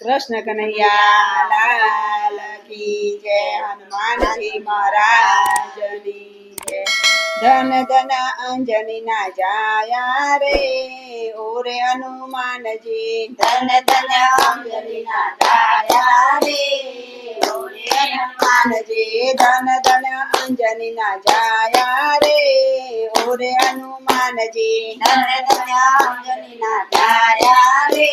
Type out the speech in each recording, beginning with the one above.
કૃષ્ણ કનૈયા લાલ કી જય હનુમાનજી મહારાજની જય. ધન ધન અંજની ના જાયા રે. और हनुमान जी, धन धन अंजलि जाया रे हनुमान जी धन धन अंजलि ना जाया रे। और हनुमान जी धन धन अंजलि ना जाया रे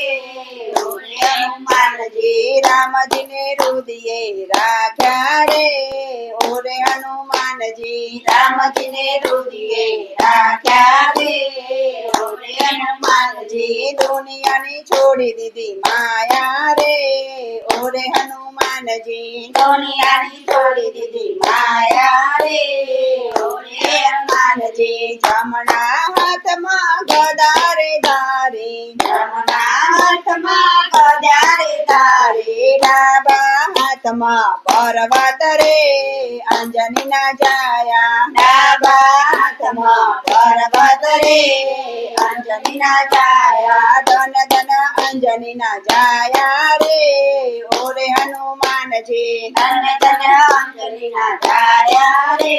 और हनुमान जी राम जी ने रुदिए राख्या रे। और हनुमान जी, राम जी ने रुदिए राख्या रे। दी दुनिया ने छोड़ी दीदी माया रे। ओरे हनुमान जी दुनिया ने छोड़ी दीदी माया रे। ओरे हनुमान जी, जमना हाथ मा गदारे दारे। जमना हाथ मा गदारे दारे। डाबा हाथ मा पर्वत रे। अंजनी न जाया, डाबा हाथ मा ના જાયા ધન ધન अंजनी न जाया रे ओरे हनुमान जी धन धन अंजनी न जाया रे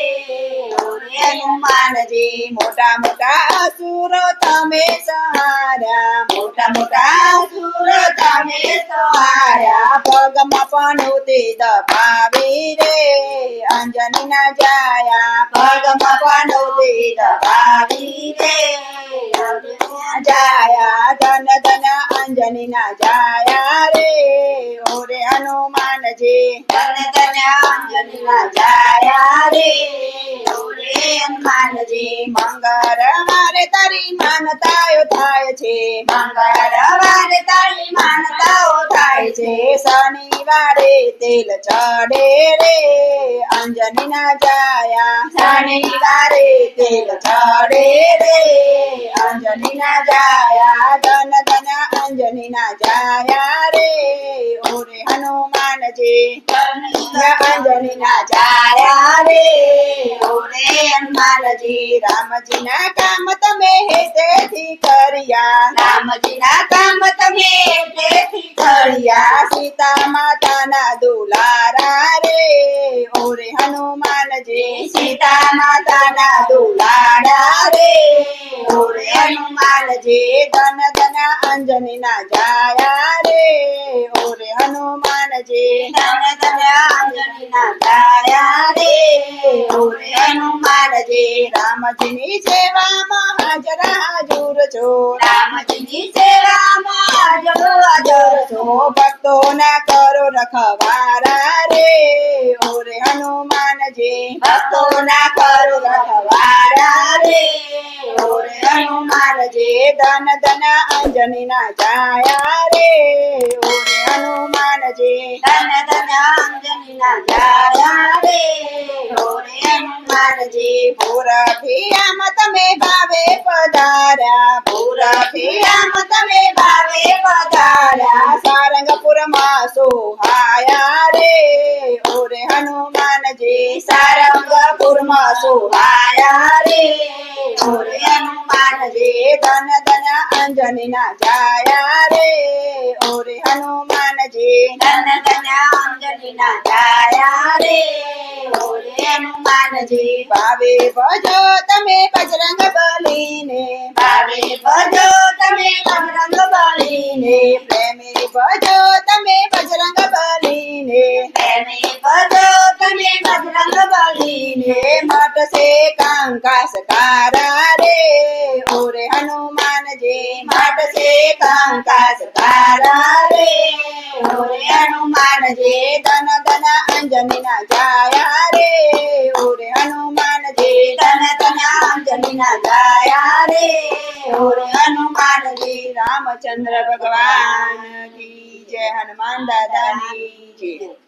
ओरे हनुमान जी मोटा मोटा सुर तमे सहारा मोटा मोटा सुर तमे सहारा पग मपन दे दबावी रे अंजनी न जाया मपन पनुति दबावी रे जाया धन धन ધન જાયા. રે ઓરે હનુમાનજી ધન ધન ના જાયા. રે ઓરે હનુમાનજી મંગળ મારે તારી માનતાયો થાય છે. મંગળવારે તારી માનતાઓ થાય છે. શનિવારે તેલ ચડે રે, અંજની ના જાયા. શનિવારે તેલ ચડે રે, અંજની ના જાયા. ધન जननी ना जाया रे ओरे हनुमान जी। अंजनी ना जाया रे ओरे हनुमान जी। राम जी ना काम तमे हेते करिया। राम जी ना काम तमे हेते करिया। सीता माता ना दुलारा रे ओरे हनुमान जी। सीता माता ना दुलारा रे હનુમાનજી ધન ધન અંજની ના જાયા રે. ઓરે હનુમાનજી ધન ધન અંજલિના જાયા રે. ઓરે હનુમાનજી રામજીની સેવામાં હાજર, હાજુર છો. રામજીની સેવામાં હાજર હાજર છો. ભક્તો ના કરો રખવારા રે. ઓરે હનુમાનજી ભક્તોના કરો રખવાડા હનુમાનજી ધન ધન અંજની ના જાયા રે. ઓરે હનુમાનજી ધન ધન અંજલિના જાયા રે. ઓરે હનુમાનજી પૂરા ભિયામ તમે ભાવે પધાર્યા. પૂરા ભિયામ તમે ભાવે माया रे ओरे हनुमान जे धन धन अंजनी ना जाया रे ओरे हनुमान जी, धन धन अंजनी ना जाया रे ओरे हनुमान जी। भावे बजो तमे बजरंग बली ने भावे बजो तमे बजरंग बली ने प्रेमी बजो तमे बजरंग बली ने प्रेमी बजो बलिने मट से कंकास कारा रे। ओरे हनुमान जी मट से कंकास कारा रे। ओरे हनुमान जी धन धन अंजनी न जाया रे। ओरे हनुमान जी धन धन अंजनी जाया रे। ओरे हनुमान जी रामचंद्र भगवान की जय। हनुमान दादा की जय।